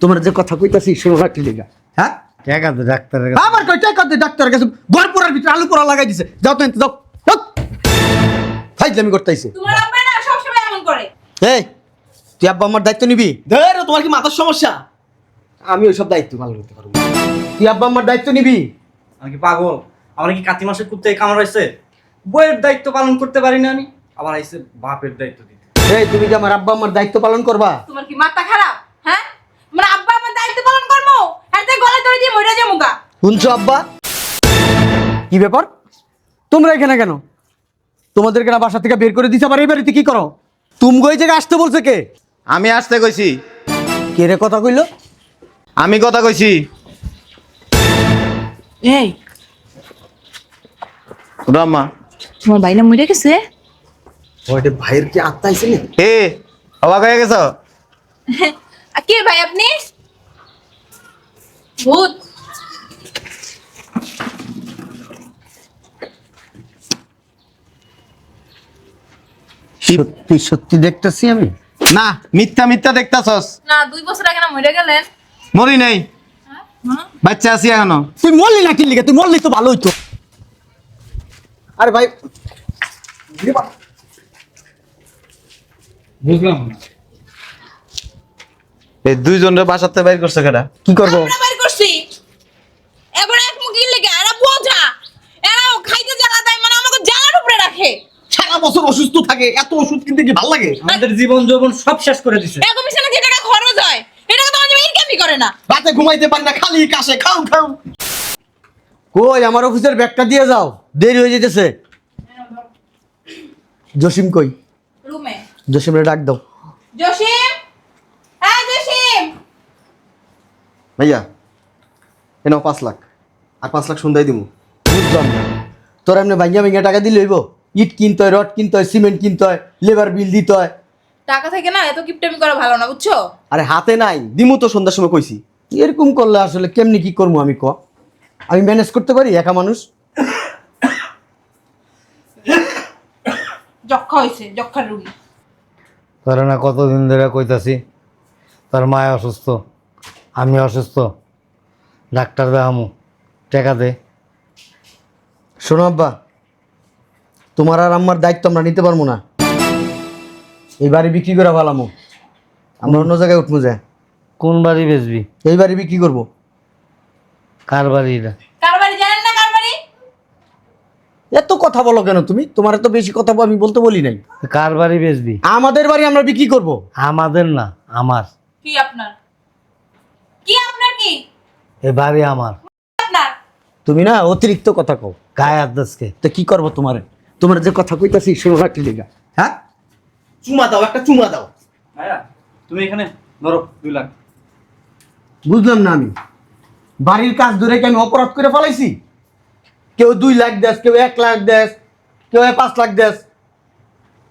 তোমার যে কথা কইতাছি শোনো টিলিগা হ্যাঁ? টাকা তো ডাক্তারের কাছে? আবার কই টাকা দে ডাক্তার কাছে? ঘর পোড়ার ভিতরে আলু পোড়া লাগাই দিছে। যাও তো এনতে যাও। ফাইজলামি করতেছি। তোমার আব্বা না সবসময় এমন করে। এই তুই আব্বা আমার দায়িত্ব নিবি? ধর তোমার কি মাথার সমস্যা? আমি ওইসব দায়িত্ব পালন করতে পারব তুই আব্বা আমার দায়িত্ব নিবি? আমি কি পাগল? আমার কি কাতি মাসে কুত্তে কামড় হয়েছে? বইয়ের দায়িত্ব পালন করতে পারি না আমি। আবার আইসে বাপের দায়িত্ব দিতে। এই তুমি কি আমার আব্বা আমার দায়িত্ব পালন করবা? তোমার কি মাথা খারাপ হ্যাঁ তোমার আব্বা আমার দায়িত্ব পালন করব হ্যাঁ ধরে দিয়ে মরে যাব গা। শুনছো আব্বা? কি ব্যাপার? তোমরা এখানে কেন? তোমাদেরকে না বাসা থেকে বের করে দিতে পারে এই বাড়িতে কি করো? তুমি ওই জায়গায় আসতে বলছে কে? আমি আসতে কইছি। কে রে কথা কইলো? আমি কথা কইছি। এই। রাম্মা তোমার ভাই না মরে গেছে? ওইটা ভাইয়ের কি আত্মা আইছে না এ অবাক হয়ে গেছ? আর কে ভাই আপনি? ভূত। সত্যি সত্যি দেখতেছি আমি? না মিথ্যা মিথ্যা দেখতাছস। না দুই বছর আগে না মরে গেলেন? মরি নাই। হ্যাঁ? বাচ্চা আছি এখনও। তুই মরলি না কিনলি তুই মরলি তো ভালো হইতো আরে ভাই। বুঝলাম না। এই দুইজনের বাসাতে বাইর করছে কেডা? কি করব আমরা বের করছি এবার এক মুখ ইলে গে এরা বোঝা এরা খাইতে জ্বালা দেয় মানে আমাকে জ্বালার উপরে রাখে সারা বছর অসুস্থ থাকে এত ওষুধ কিনতে কি ভালো লাগে? আমাদের জীবন যৌবন সব শেষ করে দিছে। এরকম মিশনে যে টাকা খরচ হয়? এটা তো তোমার ইনকামই করে না। রাতে ঘুমাইতে পারি না খালি কাশে খাও খাও। কই আমার অফিসের ব্যাগটা দিয়ে যাও দেরি হয়ে যেতেছে। জসিম কই? রুমে। জসিমরে ডাক দাও। জসিম? হ্যাঁ জসিম। ভাইয়া এ নাও পাঁচ লাখ। আর পাঁচ লাখ সন্ধ্যায় দিব বুঝলাম তোর এমনি ভাঙ্গা ভাঙ্গা টাকা দিলে হইব? ইট কিনতে হয় রড কিনতে হয় সিমেন্ট কিনতে হয় লেবার বিল দিতে হয়। টাকা থেকে না এত কিপটামি করা ভালো না বুঝছ? আরে হাতে নাই দিমু তো সন্ধ্যার সময় কইছি। এরকম করলে আসলে কেমনি কি করব আমি ক? আমি ম্যানেজ করতে পারি একা মানুষ? যক্ষা হয়েছে যক্ষার রুগী। তোর না কতদিন ধরে কইতাছি তার মায় অসুস্থ আমি অসুস্থ ডাক্তার দেখামু টাকা দে। শোনো আব্বা তোমার আর আমার দায়িত্ব আমরা নিতে পারব না। এই বাড়ি বিক্রি করে ভালামো আমরা অন্য জায়গায় উঠবো যায় কোন বাড়ি বেচবি? এই বাড়ি বিক্রি করব। কার বাড়ি এটা? কার বাড়ি জানেন না কার বাড়ি? এত কথা বলো কেন তুমি? তোমার এত বেশি কথা আমি বলতে বলি নাই। কার বাড়ি বেচবি? আমাদের বাড়ি আমরা বিক্রি করব। আমাদের না আমার। কি আপনার? কি আপনার কি? এ বাড়ি আমার। আপনার? তুমি না অতিরিক্ত কথা কও। গায়ে আদাসকে তো কি করব তোমার? তোমার যে কথা কইতাছি শোনো না টিলিগা হ্যাঁ? চুমা দাও একটা চুমা দাও। ভাইয়া তুমি এখানে ধরো দুই লাখ। বুঝলাম না আমি। বাড়ির কাজ ধরে কি আমি অপরাধ করে ফেলাইছি? কেউ দুই লাখ দেস কেউ এক লাখ দেশ কেউ পাঁচ লাখ দেশ।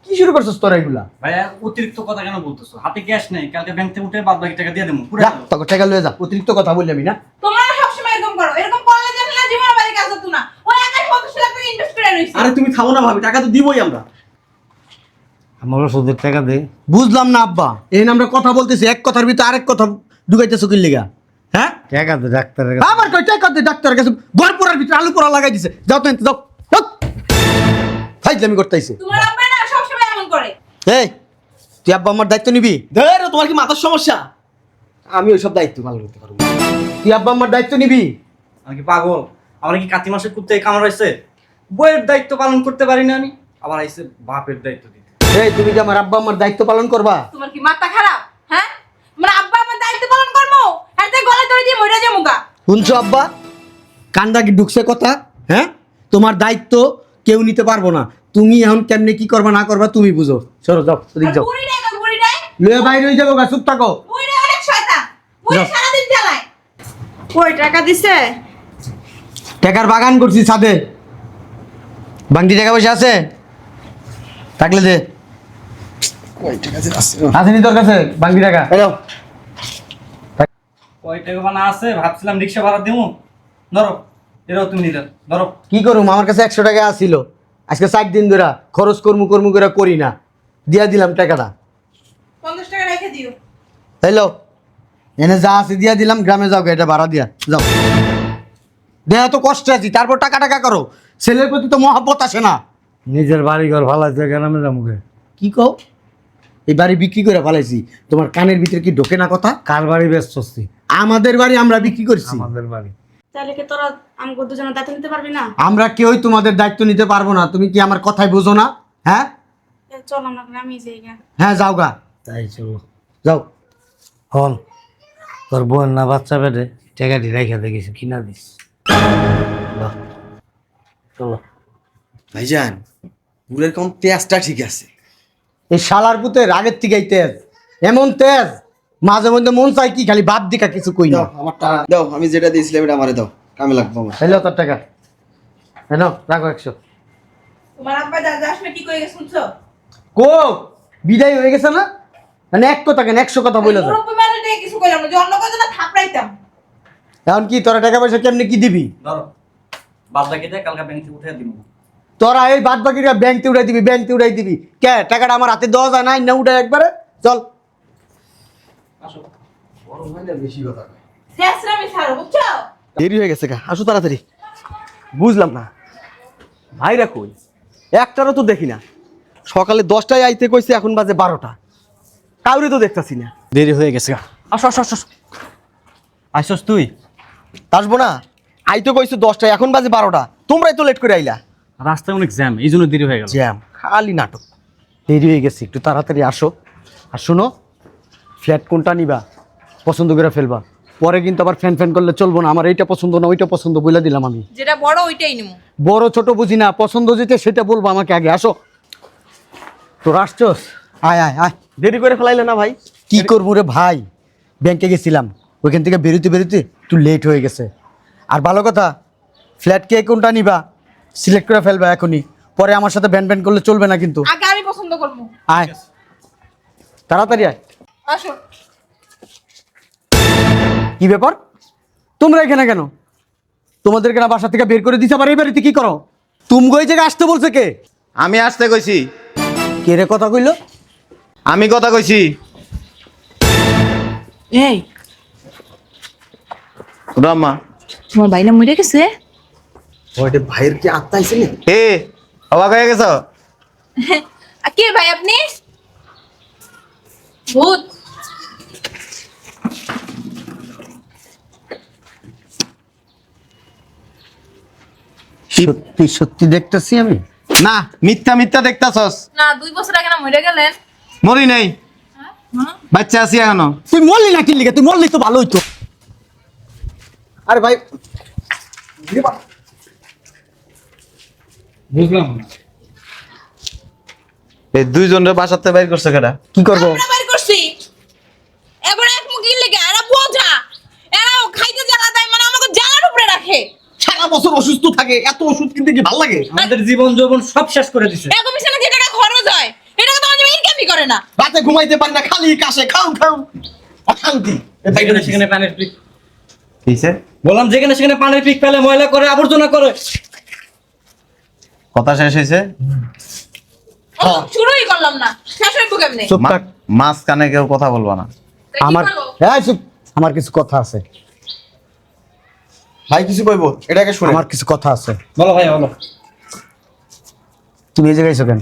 কি শুরু করছিস তোরা এগুলা? ভাইয়া অতিরিক্ত কথা কেন বলতেছো? হাতে ক্যাশ নেই? কালকে ব্যাংক থেকে উঠে বাদ বাকি টাকা দিয়ে দেবো। পুরো টাকা লয়ে যা। অতিরিক্ত কথা বললি আমি না? তোমরা সবসময় এরকম করো এরকম করলে যেন না জীবন বাড়ি কাজ হতো না ওই একাই পঞ্চাশ লাখ আরে তুমি থামো না ভাবি টাকা তো দিবই আমরা। আমার টাকা দে। বুঝলাম না আব্বা। এই আমরা কথা বলতেছি এক কথার ভিতরে আরেক কথা ঢুকাইতেছো কি লিগা হ্যাঁ? টাকা ডাক্তারের কাছে। আবার কই টাকা দে ডাক্তার কাছে। পোড়ার ভিতরে আলু পোড়া লাগাই দিছে। যাও তো যাও। ফাইজলামি করতেছি। তোমার আব্বা না সবসময় এমন করে। এই তুই আব্বা আমার দায়িত্ব নিবি? ধর তোমার কি মাথার সমস্যা? আমি ওইসব দায়িত্ব পালন করতে পারব তুই আব্বা আমার দায়িত্ব নিবি? আমি কি পাগল? আমার কি কাতি মাসে কুত্তে কামড় হয়েছে? বইয়ের দায়িত্ব পালন করতে পারি না আমি। আবার আইসে বাপের দায়িত্ব দিতে। এই তুমি কি আমার আব্বা আমার দায়িত্ব পালন করবা? তোমার কি মাথা খারাপ? হ্যাঁ? তোমার আব্বা আমার দায়িত্ব পালন করব? হ্যাঁ তাই গলায় ধরে দিয়ে মরে যাব গা। শুনছো আব্বা? কান্দা কি ঢুকছে কথা? হ্যাঁ? তোমার দায়িত্ব কেউ নিতে পারব না। তুমি এখন কেমনে কি করবা না করবা তুমি বুঝো। সরো যাও ওদিক যাও। বুড়ি নাই বুড়ি নাই লয়ে বাইরে হয়ে যাব গা চুপ থাকো। বুড়ি অনেক শয়তান। বুড়ি যাও। সারাদিন জ্বালায় কই টাকা দিছে? টাকার বাগান করছি ছাদে। বাংটি টাকা পয়সা আছে? থাকলে দে। আসেনি তোর কাছে বাংটি টাকা? এলো কয় টাকা বানা আছে? ভাবছিলাম রিক্সা ভাড়া দেবো ধরো এরাও তুমি নিলে। ধরো। কি করুম? আমার কাছে একশো টাকা আজকে ষাট দিন ধরে খরচ কর্ম কর্ম করে করি না। দিয়া দিলাম টাকাটা। পঞ্চাশ টাকা রেখে দিও। হ্যালো এনে যা আছে দিয়া দিলাম গ্রামে যাও এটা ভাড়া দিয়া। যাও। দেয়া তো কষ্ট আছি। তারপর টাকা টাকা করো। ছেলের প্রতি তো মহাব্বত আসে না। নিজের বাড়ি ঘর ফালাইছে গ্রামে যামুকে কি কও? এই বাড়ি বিক্রি করে ফেলাইছি। তোমার কানের ভিতরে কি ঢোকে না কথা? কার বাড়ি ব্যস্তছি আমাদের বাড়ি আমরা বিক্রি করছি। আমাদের বাড়ি। তাহলে কি তোরা আমাকে দুজনের দায়িত্ব নিতে পারবি না? আমরা কেউই তোমাদের দায়িত্ব নিতে পারব না। তুমি কি আমার কথাই বোঝো না? হ্যাঁ? এ, চল আমরা গ্রামে যাই গা। হ্যাঁ যাও গা। তাই চলো। যাও। হল তোর বোন না বাচ্চা পেটে টাকাটি রেখে দেখিস কিনা দিস। চলো। ভাইজান কম তেজটা ঠিক আছে? এই শালার পুতের আগের থেকেই তেজ। এমন তেজ মাঝে মধ্যে মন চাই কি খালি বাপ দিকা কিছু কই না। আমার টাকা দাও আমি যেটা দিয়েছিলাম এটা আমারে দাও কামে লাগবো আমার। হ্যালো তোর টাকা। হ্যাঁ রাখো একশো। তোমার আব্বা যাস কি কই গেছ শুনছো? কো বিদায় হয়ে গেছে না? মানে এক কথা কেন একশো কথা বলে দাও মুরব্বি মানুষ দিয়ে কিছু কইলাম না যে অন্য কথা না থাপড়াইতাম। এখন কি তোরা টাকা পয়সা কেমনি কি দিবি? ধরো। বাদ বাকিটা কালকে ব্যাংক থেকে উঠে দিব। তোরা এই বাদ বাকিরা ব্যাংকে উড়াই দিবি ব্যাংকে উড়াই দিবি। কে? টাকাটা আমার হাতে দেওয়া যায় নাই না উঠাই একবারে। চল। আসো। বেশি কথা ফেসরা ছাড়ো বুঝছ? দেরি হয়ে গেছে গা আসো তাড়াতাড়ি। বুঝলাম না। ভাইরা কই? একটারও তো দেখি না। সকালে দশটায় আইতে কইছে এখন বাজে বারোটা। কাউরে তো দেখতাছি না। দেরি হয়ে গেছে গা। আসো আসো আসো আসছস তুই? আসব না? আইতে কইছো দশটায় এখন বাজে বারোটা। তোমরাই তো লেট করে আইলা। রাস্তায় অনেক জ্যাম এই জন্য দেরি হয়ে গেল। জ্যাম খালি নাটক। দেরি হয়ে গেছে একটু তাড়াতাড়ি আসো। আর শোনো ফ্ল্যাট কোনটা নিবা পছন্দ করে ফেলবা। পরে কিন্তু আবার ফ্যান ফ্যান করলে চলবো না আমার এইটা পছন্দ না ওইটা পছন্দ বলে দিলাম আমি। যেটা বড় ওইটাই নিমু। বড় ছোট বুঝি না পছন্দ যেটা সেটা বলব আমাকে আগে আসো। তোর আসছোস? আয় আয় আয়। দেরি করে ফেলাইলে না ভাই? কি করব রে ভাই? ব্যাংকে গেছিলাম ওইখান থেকে বেরোতে বেরোতে একটু লেট হয়ে গেছে। আর ভালো কথা ফ্ল্যাট কে কোনটা নিবা? সিলেক্ট করে ফেলবা এখনই। পরে আমার সাথে ব্যান ব্যান করলে চলবে না কিন্তু। আগে আমি পছন্দ করব। আয়। তাড়াতাড়ি আয়। আসো। কি ব্যাপার? তোমরা এখানে কেন? তোমাদেরকে না বাসা থেকে বের করে দিতে পারে এই বাড়িতে কি করো? তুমি ওই জায়গায় আসতে বলছে কে? আমি আসতে কইছি। কে রে কথা কইলো? আমি কথা কইছি। এই। রাম্মা তোমার ভাই না মরে গেছে? ওইটা ভাইয়ের কি আত্মা আইছে না এ অবাক হয়ে গেছ? আর কে ভাই আপনি? ভূত। সত্যি সত্যি দেখতেছি আমি? না মিথ্যা মিথ্যা দেখতাছস। না দুই বছর আগে না মরে গেলেন? মরি নাই। বাচ্চা আছি এখনও। তুই মরলি না কিনলি তুই মরলি তো ভালো হইতো আরে ভাই। বুঝলাম না। এই দুইজনের বাসাতে বাইর করছে কেডা? কি করব? বের করছি। এবার এক মুখ ইলে গে এরা বোঝা। এরা খাইতে জ্বালা দেয় মানে আমাকে জ্বালার উপরে রাখে। সারা বছর অসুস্থ থাকে এত ওষুধ কিনতে কি ভালো লাগে? আমাদের জীবন যৌবন সব শেষ করে দিছে। এরকম মিশনে যে টাকা খরচ হয় এটা তো তোমার ইনকামই করে না। রাতে ঘুমাইতে পারি না খালি কাশে খাও খাও। অশান্তি। সেখানে পানের কিছে বললাম যেখানে সেখানে পানের পিক ফেলে ময়লা করে আবর্জনা করে। কথা শেষ হয়েছে? শুরুই করলাম না। শেষ হইব কেমনে? চুপ থাক। কেউ কথা বলবা না। আমার? হ্যাঁ চুপ আমার কিছু কথা আছে। ভাই কিছু কইবো? এটাকে শুনে। আমার কিছু কথা আছে। বলো ভাই বলো। তুমি এই জায়গায় এসো কেন?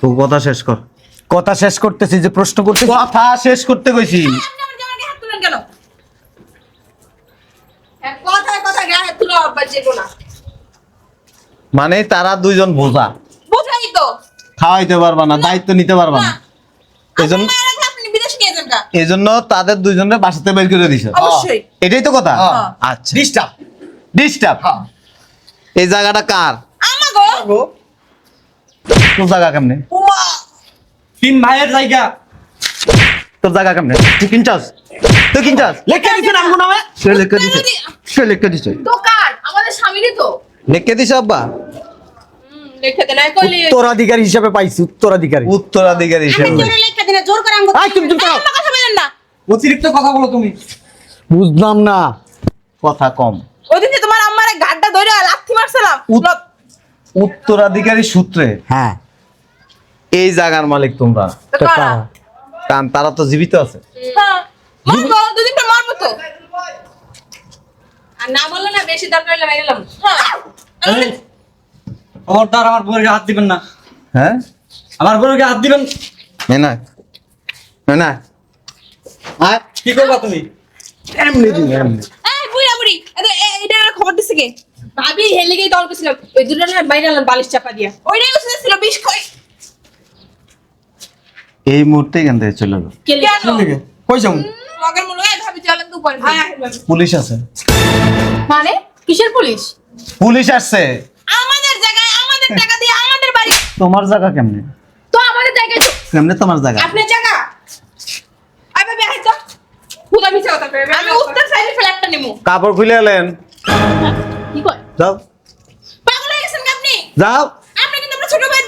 তুই কথা শেষ কর। কথা শেষ করতেছি যে প্রশ্ন করতেছি। কথা শেষ করতে কইছি আপনি আমার জামাকে হাত তুলেন কেন এক কথায় কথা গায়ে হাত তুলো আব্বা যেতো না মানে তারা দুইজন বোঝা। বুঝাই তো। খাওয়াইতে পারবা না দায়িত্ব নিতে পারবা না। না। এই জন্য আপনার মায়ের আগে আপনি বিদেশ নিয়ে যান কা এই জন্য তাদের দুইজনের বাসাতে বের করে দিছ। অবশ্যই। এটাই তো কথা? হ্যাঁ। আচ্ছা। ডিস্টার্ব ডিস্টার্ব এই জায়গাটা কার? আমাগো। তোর জায়গা কেমনে? তিন ভাইয়ের জায়গা। তোর জায়গা কেমনে? তুই কিনছস? তুই কিনছস? লেখা দিছেন আমগো নামে। সে লিখে দিছে। সে লিখে দিছে। দোকান আমাদের স্বামীরই তো। আব্বা। উত্তরাধিকারী হিসাবে পাইছি উত্তরাধিকারী। উত্তরাধিকারী হিসেবে তুমি চুপ করো। অতিরিক্ত কথা বলো তুমি। বুঝলাম না। কথা কম। ওদিন তোমার আম্মার গাড্ডা ধরে লাথি মারছিলাম। উত- উত্তরাধিকারী সূত্রে? হ্যাঁ। এই জায়গার মালিক তোমরা। তো তো কারা? কারা? কারণ তারা তো জীবিত আছে। হ্যাঁ। মারবো দুদিন পর মারবো তো। আর না বললে না বেশি দরকার হলে গেলাম। খবরদার আমার বউয়ের হাত দিবেন না। হ্যাঁ? আমার বউয়ের হাত দিবেন। না। না। আর কি করবা তুমি? এমনি দিন এমনি। এই বুড়া বুড়ি এ- এ- এটা একটা খবর দিছে কে? ভাবি হেলিগেই দল করছিল ওই দুটো না বাইরে আনলাম বালিশ চাপা দিয়া। ওইটাই উঠে ছিল বিষ কই এই মুহূর্তে এখান থেকে চলে যাব কই যাব? মগের মূল এই ভাবি চলেন তো উপরে পুলিশ আছে। মানে? কিসের পুলিশ? পুলিশ আসছে। আমাদের জায়গায় আমাদের টাকা দিয়ে আমাদের বাড়ি। তোমার জায়গা কেমনে? তো আমাদের জায়গায় কেমনে তোমার জায়গা? আপনার জায়গা? আই ভাবি আই তো। খুদা মিছা কথা কই আমি উত্তর সাইডে ফ্ল্যাটটা নিমু। কাপড় খুলে এলেন। কি কয়? যাও। পাগল হয়ে গেছেন আপনি? যাও। আপনি কিন্তু আমরা ছোট ভাই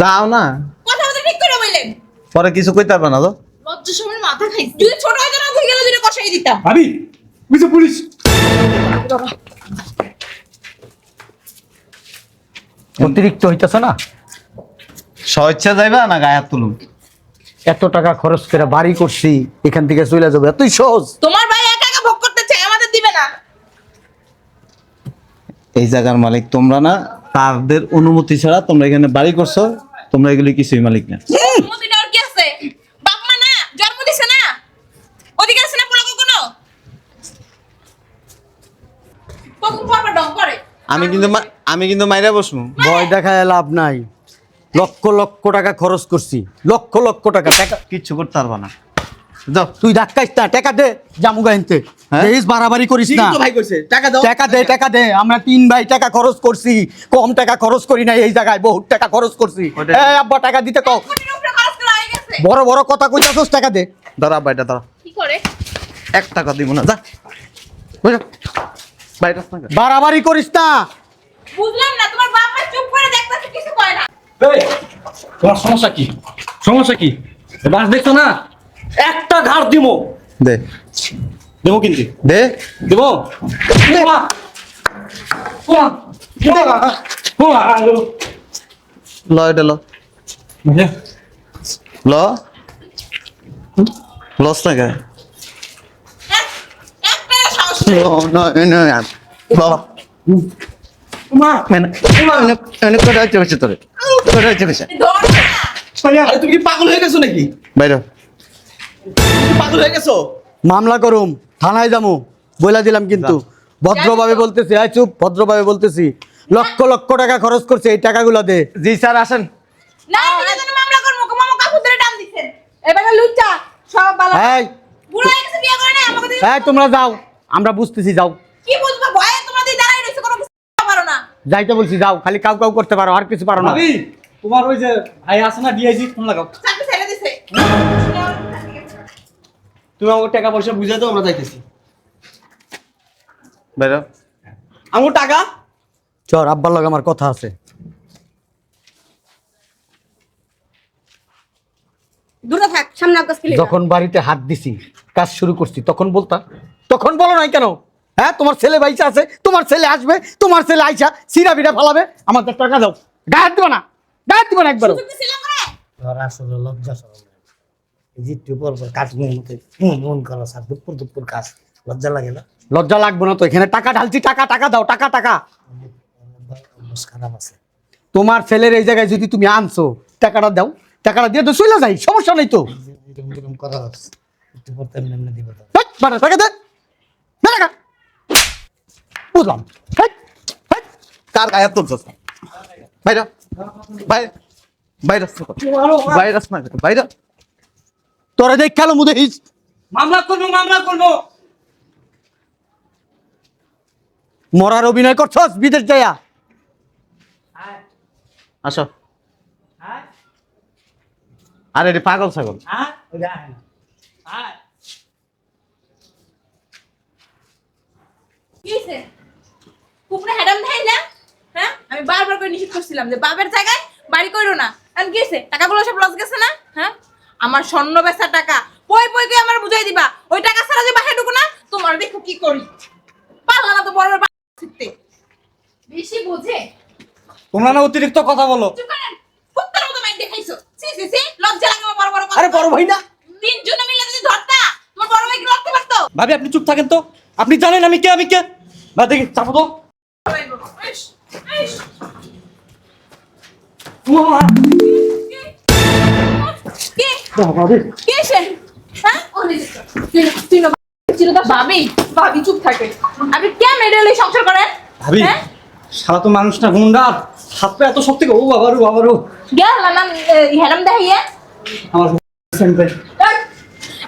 যাও না। কথা বলতে ঠিক করে বললেন। পরে কিছু কইতে পারবে না তো সময় মাথা খাইছি। যদি ছোট না হয়ে গেল কষাই দিতাম। ভাবি বুঝছ পুলিশ। অতিরিক্ত হইতেছে না? স্বেচ্ছা যাইবা না গায়ে হাত তুলুম? এত টাকা খরচ করে বাড়ি করছি এখান থেকে চলে যাব এতই সহজ। তোমার ভাই একা একা ভোগ করতে চাই আমাদের দিবে না। এই জায়গার মালিক তোমরা না তাদের অনুমতি ছাড়া তোমরা এখানে বাড়ি করছ তোমরা এগুলি কিছুই মালিক না অনুমতি নেওয়ার কি আছে বাপ মা না জন্ম দিছে না অধিকার আছে না পোলা কখনো কখন পরপর ডং করে আমি কিন্তু মা- আমি কিন্তু মাইরা বসবো। ভয় দেখায় লাভ নাই। লক্ষ লক্ষ টাকা খরচ করছি। লক্ষ লক্ষ টাকা। টাকা কিচ্ছু করতে পারবা না। যাও। তুই ধাক্কাইস না টাকা দে জামু গাইনতে হ্যাঁ? দেখিস বাড়াবাড়ি করিস না। ভাই কইছে টাকা দাও। টাকা দে টাকা দে। আমরা তিন ভাই টাকা খরচ করছি। কম টাকা খরচ করি না এই জায়গায় বহুত টাকা খরচ করছি। এই আব্বা টাকা দিতে কও। বড় বড় কথা কইতাছস টাকা দে। ধরা বাইটা ধরা। কি করে? এক টাকা দিব না যা। বুঝা বাইরে আস না কেন? বাড়াবাড়ি করিস না। বুঝলাম না তোমার মা চুপ করে দেখতেছে কিছু কয় না। এই তোমার সমস্যা কি? সমস্যা কি? বাস দেখছ না? একটা ঘাড় দিমো। দে। দেবো কিন্তু। দে। দেবো! ওমা! ল এটা ল। ল। লস না কে এক- একটা সাহস নেই। No, no, no, হয়ে হয়ে মামলা করুম। থানায় যামু বইলা দিলাম কিন্তু ভদ্রভাবে বলতেছি আয় চুপ ভদ্রভাবে বলতেছি লক্ষ লক্ষ টাকা খরচ করছে এই টাকাগুলো দে জি স্যার আসেন হয়ে তোমরা যাও আমরা বুঝতেছি যাও। কি বুঝব? ভয়ে তোমাদের দাঁড়াই রয়েছে কোনো কিছু পারো না। যাইতে বলছি যাও খালি কাউ কাউ করতে পারো আর কিছু পারো না। ভাবি তোমার ওই যে ভাই আছে না ডিআইজি ফোন লাগাও। চাকরি ছেড়ে দিছে। তুমি আমাকে টাকা পয়সা বুঝাই দাও আমরা যাইতেছি। বাইরে আমার টাকা? চর আব্বার লগে আমার কথা আছে। দূরে থাক সামনে আকাশ খেলি যখন বাড়িতে হাত দিছি কাজ শুরু করছি তখন বলতা তখন বলো নাই কেন? হ্যাঁ তোমার ছেলে বাইচা আছে তোমার ছেলে আসবে তোমার ছেলে আইসা সিরা বিরা ফালাবে আমাদের টাকা দাও। গায়ে দিবা না গায়ে দিবা না একবারও। ছিলাম আসলে লজ্জা সরম নাই। এই পর পর কাঠগুলোর মতো মন করো স্যার দুপুর দুপুর কাজ লজ্জা লাগে না? লজ্জা লাগবে না তো এখানে টাকা ঢালছি টাকা টাকা দাও টাকা টাকা। অভ্যাস খারাপ আছে। তোমার ছেলের এই জায়গায় যদি তুমি আনছো টাকাটা দাও। টাকাটা দিয়ে তো চলে যাই সমস্যা নেই তো। কথা টাকা দে। টাকা। বুঝলাম। কার গায়ে তুলছস? বাইরে বাইরে বাইরে বাইরে বাইরে তোরা দেখ খেলো মুদে হিস। মামলা করব মামলা করব। মরার অভিনয় করছস বিদেশ যাইয়া? আসো। আরে রে পাগল ছাগল। দেয় না? হ্যাঁ? আমি বারবার করে নিষেধ করছিলাম যে বাবার জায়গায় বাড়ি করো না। আর কি হইছে? টাকাগুলো সব লস গেছে না? হ্যাঁ? আমার স্বর্ণ বেচা টাকা। পই পই করে আমার বুঝাই দিবা। ওই টাকা ছাড়া যে বাসায় ঢুকো না তোমার দেখো কি করি। পারলা না তো বড় বড় শিখতে বেশি বুঝে। তোমরা না অতিরিক্ত কথা বলো চুপ করেন কুত্তার মতো মাইন্ড দেখাইছো সি সি সি লজ্জা লাগে বড় বড় আরে বড় ভাই না। তিনজনে মিলে যদি ধরতা তোমার বড় ভাই কি লড়তে পারতো ভাবি আপনি চুপ থাকেন তো। আপনি জানেন আমি কে আমি কে? বা দেখি চাপো তো। ভাবি ভাবি চুপ থাকে। আপনি কেন এটা সংসার করেন? ভাবি হ্যাঁ? সারা তো মানুষটা গুন্ডা। হাত পা এত শক্তি ও বাবারু বাবারু। গেল না দেখাইয়া। আমার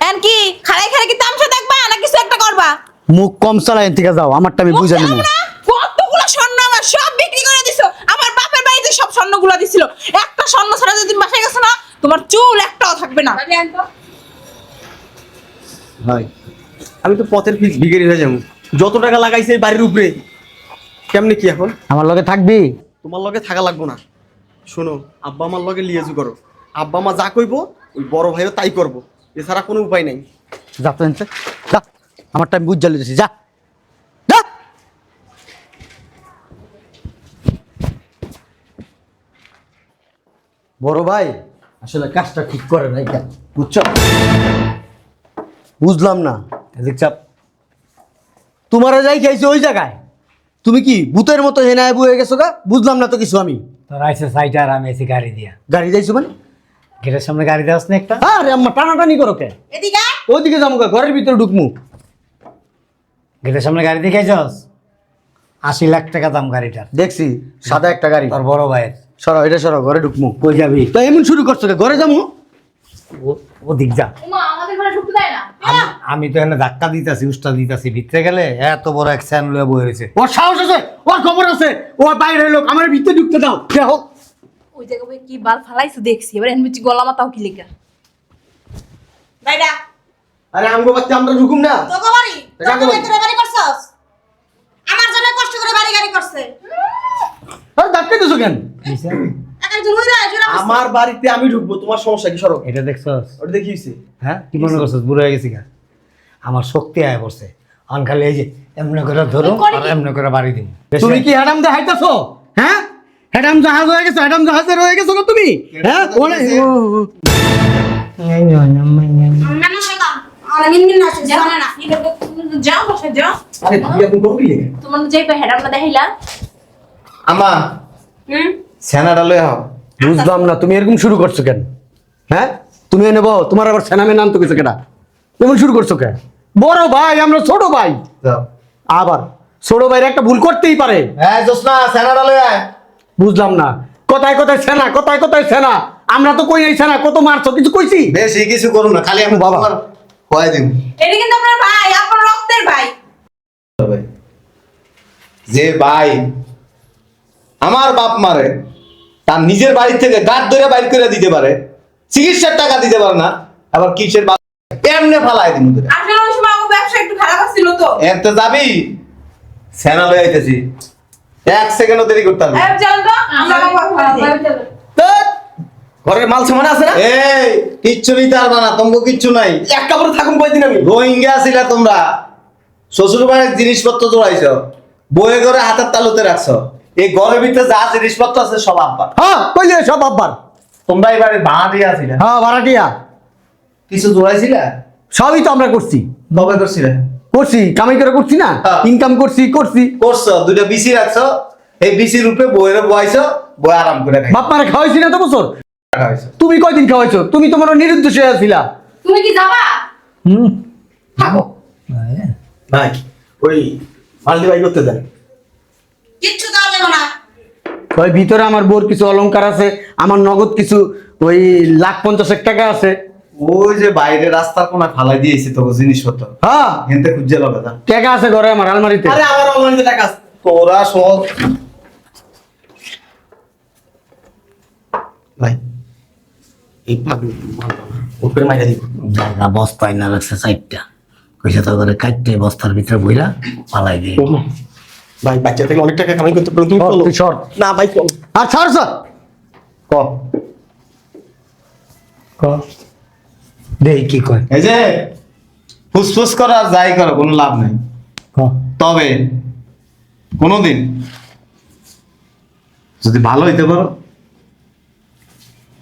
এন কি খাড়াই খাড়াই কি তামসা দেখবা না কিছু একটা করবা? মুখ কম চালাই এখান থেকে যাও আমারটা আমি বুঝে নেব। কতগুলো স্বর্ণ আমার সব বিক্রি করে দিছো। আমার বাপের বাড়িতে সব স্বর্ণগুলো দিছিল। একটা স্বর্ণ ছাড়া যদি বাসায় গেছো না তোমার চুল একটাও থাকবে না। ভাই আমি তো পথের ফিস বিগেরি হয়ে যাব। যত টাকা লাগাইছে এই বাড়ির উপরে কেমনে কি এখন? আমার লগে থাকবি? তোমার লগে থাকা লাগবো না। শোনো আব্বা আমার লগে লিয়েজু করো। আব্বা মা যা কইবো ওই বড় ভাইও তাই করব। এছাড়া কোনো উপায় নাই। যা তো যা আমারটা আমি বুঝে লিতেছি যা। যা। বড় ভাই আসলে কাজটা ঠিক করে নাই কেন? বুঝছ? বুঝলাম না। এদিক চাপ। তোমারা যাই খাইছে ওই জায়গায়। তুমি কি ভূতের মতো হেনায় বয়ে গেছো গা? বুঝলাম না তো কিছু আমি। তোর আইসে সাইটা আর আমি এসে গাড়ি দিয়া। গাড়ি যাইছো মানে? গেটের সামনে গাড়ি দেওয়াস না একটা? আরে আম্মা টানাটানি করো কে? এদিকে ওইদিকে যাব ঘরের ভিতরে ঢুকমু। গেটের সামনে গাড়ি দেখাইছস আশি লাখ টাকা দাম গাড়িটার। দেখছি সাদা একটা গাড়ি। তোর বড় ভাইয়ের। সরাও এটা সরাও ঘরে ঢুকমু। কই যাবি? তো এমন শুরু করছ কে? ঘরে যাব? ও- ওদিক যা। উমা আমাদের ঘরে ঢুকতে দেয় না। আমি- আমি তো এখানে ধাক্কা দিতেছি উস্তা দিতেছি ভিতরে গেলে এত বড় এক স্যান লয়ে বয়ে রয়েছে। ওর সাহস আছে ওর খবর আছে ও বাইরে লোক আমার ভিতরে ঢুকতে দাও। হোক। ওই জায়গায় কি বাল ফালাইছো দেখছি এবার গলা মাথাও কি লেখা? বাইরা আরে আমগো বাচ্চা আমরা ঢুকুম না। বাড়ি? টাকা তোকে কই? বাড়ি করছস? আমার জন্য কষ্ট করে বাড়ি গাড়ি করছে। আর ধাক্কা দিছো কেন? আমার বাড়িতে আমি ঢুকবো তোমার সমস্যা কি? সরো। এটা দেখছস? ওটা দেখিয়েছি হ্যাঁ? কি মনে করছস? বুড়ো হয়ে গেছি গা। আমার শক্তি আয় পড়ছে। অন খালি এই যে এমনি করে ধরো আর এমনি করে বাড়ি দিন তুমি কি আরাম দে হাইতাছো হ্যাঁ? হ্যাডাম জাহাজ হয়ে গেছো হ্যাডাম জাহাজে রয়ে গেছো না তুমি? হ্যাঁ? ওরে ও, না আমা সেনাটা লয়ে হও বুঝলাম তুমি এরকম শুরু করছ কেন? হ্যাঁ? তুমি এনে তোমার আবার সেনামে নাম তো কিছু কেনা এমন শুরু করছ কেন? বড় ভাই আমরা ছোট ভাই। আবার ছোট ভাইয়ের একটা ভুল করতেই পারে। হ্যাঁ জোসনা সেনাটা লয়ে আয়। বুঝলাম না। কোথায় কোথায় সেনা কোথায় কোথায় সেনা? আমরা তো কই নাই সেনা কত মারছো? কিছু কইছি? বেশি কিছু করুন না খালি আমি বাবা। কয় দিন এটা কিন্তু আপনার ভাই আপনার রক্তের ভাই। যে ভাই আমার বাপ মারে তার নিজের বাড়ি থেকে গাছ ধরে বাইর করে দিতে পারে চিকিৎসার টাকা দিতে পারে না আবার কিসের বাপ এমনি ফালাই দিন আসলে ওই সময় আমার ব্যবসা একটু খারাপ ছিল তো। এর তো যাবি। সেনা লয়ে আইতেছি। এক সেকেন্ডও দেরি করতে তো আমরা বাবা ধ্যাৎ, ঘরের মাল সামান আছে না? এই কিচ্ছু নিতে পারবা না তোমাকে কিচ্ছু নাই। এক কাপড়ে থাকুন কয়দিন আমি রোহিঙ্গা ছিলা তোমরা। শ্বশুর বাড়ির জিনিসপত্র জোড়াইছ বয়ে করে হাতের তালুতে রাখছো। এই ঘরের ভিতরে যা জিনিসপত্র আছে সব আব্বা হ্যাঁ কইলে সব আব্বার? তোমরা এই বাড়ির ভাড়া দিয়ে আছিলে হ্যাঁ ভাড়াটিয়া কিছু জোড়াইছিলা? সবই তো আমরা করছি। কবে করছিলে? করছি কামাই করে করছি না? হ্যাঁ। ইনকাম করছি করছি। করছ দুইটা বিসি রাখছো এই বিসি রূপে বইয়ের বয়াইছো বই আরাম করে খাই বাপ মারে খাওয়াইছি না তো বছর? তুমি কয়দিন খাওয়াইছো? তুমি তোমার নিরুদ্দেশ হয়ে আছিলা। তুমি কি যাবা? হুম। থাকো ভাই ওই মালদি ভাই করতে দেন। কিচ্ছু যাবে না। ওই ভিতরে আমার বোর কিছু অলংকার আছে আমার নগদ কিছু ওই লাখ পঞ্চাশেক টাকা আছে। ওই যে বাইরে রাস্তার কোনা ফালাই দিয়েছি তোকে জিনিসপত্র। হ্যাঁ। হেনতে খুঁজে লবে তা টাকা আছে ঘরে আমার আলমারিতে। আরে আমার অনলাইনে টাকা আছে। তোরা সব ভাই। এই পাগল না। করে মাইরা দিব। জায়গা বস্তায় না রাখছে সাইডটা কইসা তো করে কাটতে বস্তার ভিতরে বইরা পালাই দিয়ে ভাই বাচ্চা থেকে অনেক টাকা কামাই করতে পারো তুমি চলো না ভাই চলো। আর ছাড় স্যার ক? দেই কি কয়? এই যে ফুসফুস করো আর যাই করো কোনো লাভ নাই। তবে কোনোদিন যদি ভালো হইতে পারো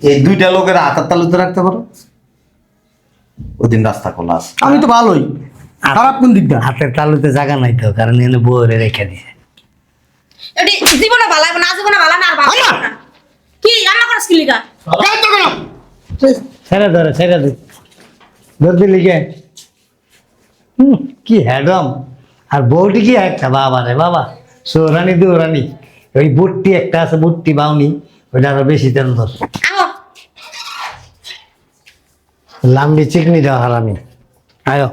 এই দুইটা লোকের হাতার তালুতে রাখতে পারো ওদিন রাস্তা খোলা আছে। আমি তো ভালোই। খারাপ কোন দিকটা? হাতের তালুতে জায়গা নাই তো কারণ এনে বউরে রেখে দিছে। এটি জীবনে ভালো না জীবনে ভালো না আর ভালো না। কি রান্না করছ লিগা? ছেড়ে ধরে ছেড়ে ধর দিলি লিখে। কি হ্যাডম। আর বউটি কি একটা বাবা রে বাবা। সৌরানি দৌরানি। ওই বুটটি একটা আছে বুটটি বাউনি। ওইটা আরও বেশি তেল ধর লাম্বি চিকনি দেওয়া হারামি। আয়ো।